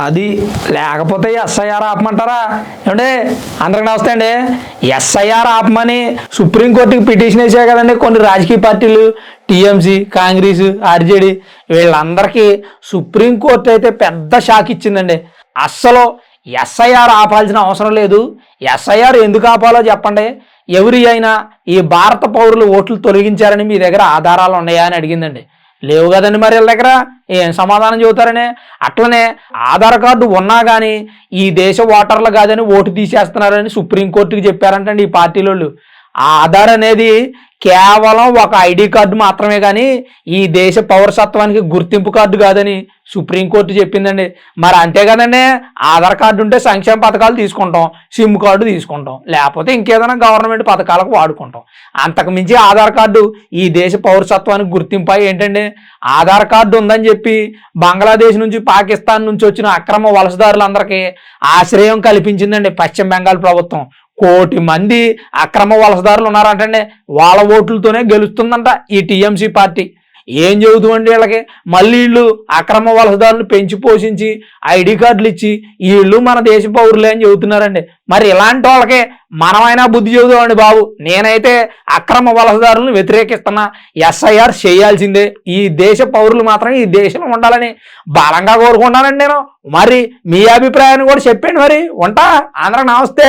అది లేకపోతే ఎస్ఐఆర్ ఆపమంటారా? ఏమంటే అందరికి నమస్తే అండి. ఎస్ఐఆర్ ఆపమని సుప్రీంకోర్టుకి పిటిషన్ వేసాయి కదండి కొన్ని రాజకీయ పార్టీలు టీఎంసీ కాంగ్రెస్ ఆర్జేడీ. వీళ్ళందరికీ సుప్రీంకోర్టు అయితే పెద్ద షాక్ ఇచ్చిందండి. అస్సలు ఎస్ఐఆర్ ఆపాల్సిన అవసరం లేదు. ఎస్ఐఆర్ ఎందుకు ఆపాలో చెప్పండి. ఎవరి అయినా ఈ భారత పౌరులు ఓట్లు తొలగించారని మీ దగ్గర ఆధారాలు ఉన్నాయా అని అడిగిందండి. లేవు కదండి మరి వీళ్ళ దగ్గర? ఏం సమాధానం చెబుతారనే? అట్లనే ఆధార్ కార్డు ఉన్నా కానీ ఈ దేశ ఓటర్లు కాదని ఓటు తీసేస్తున్నారని సుప్రీంకోర్టుకి చెప్పారంటండి ఈ పార్టీలోళ్ళు. ఆ ఆధార్ అనేది కేవలం ఒక ఐడి కార్డు మాత్రమే కానీ ఈ దేశ పౌరసత్వానికి గుర్తింపు కార్డు కాదని సుప్రీంకోర్టు చెప్పిందండి. మరి అంతే కదండి ఆధార్ కార్డు ఉంటే సంక్షేమ పథకాలు తీసుకుంటాం సిమ్ కార్డు తీసుకుంటాం లేకపోతే ఇంకేదైనా గవర్నమెంట్ పథకాలకు వాడుకుంటాం. అంతకు మించి ఆధార్ కార్డు ఈ దేశ పౌరసత్వానికి గుర్తింపు ఏంటండి? ఆధార్ కార్డు ఉందని చెప్పి బంగ్లాదేశ్ నుంచి పాకిస్తాన్ నుంచి వచ్చిన అక్రమ వలసదారులందరికీ ఆశ్రయం కల్పించిందండి పశ్చిమ బెంగాల్ ప్రభుత్వం. కోటి మంది అక్రమ వలసదారులు ఉన్నారంటండి. వాళ్ళ ఓట్లతోనే గెలుస్తుందంట ఈ టీఎంసీ పార్టీ. ఏం చదువుతుందండి వీళ్ళకి? మళ్ళీ వీళ్ళు అక్రమ వలసదారులు పెంచి పోషించి ఐడి కార్డులు ఇచ్చి వీళ్ళు మన దేశ పౌరులే అని చెబుతున్నారండి. మరి ఇలాంటి వాళ్ళకి మనమైనా బుద్ధి చెబుతామండి బాబు. నేనైతే అక్రమ వలసదారులను వ్యతిరేకిస్తున్నా. ఎస్ఐఆర్ చేయాల్సిందే. ఈ దేశ పౌరులు మాత్రం ఈ దేశంలో ఉండాలని బలంగా కోరుకుంటానండి నేను. మరి మీ అభిప్రాయాన్ని కూడా చెప్పండి మరి. ఉంటా? అందరూ నమస్తే.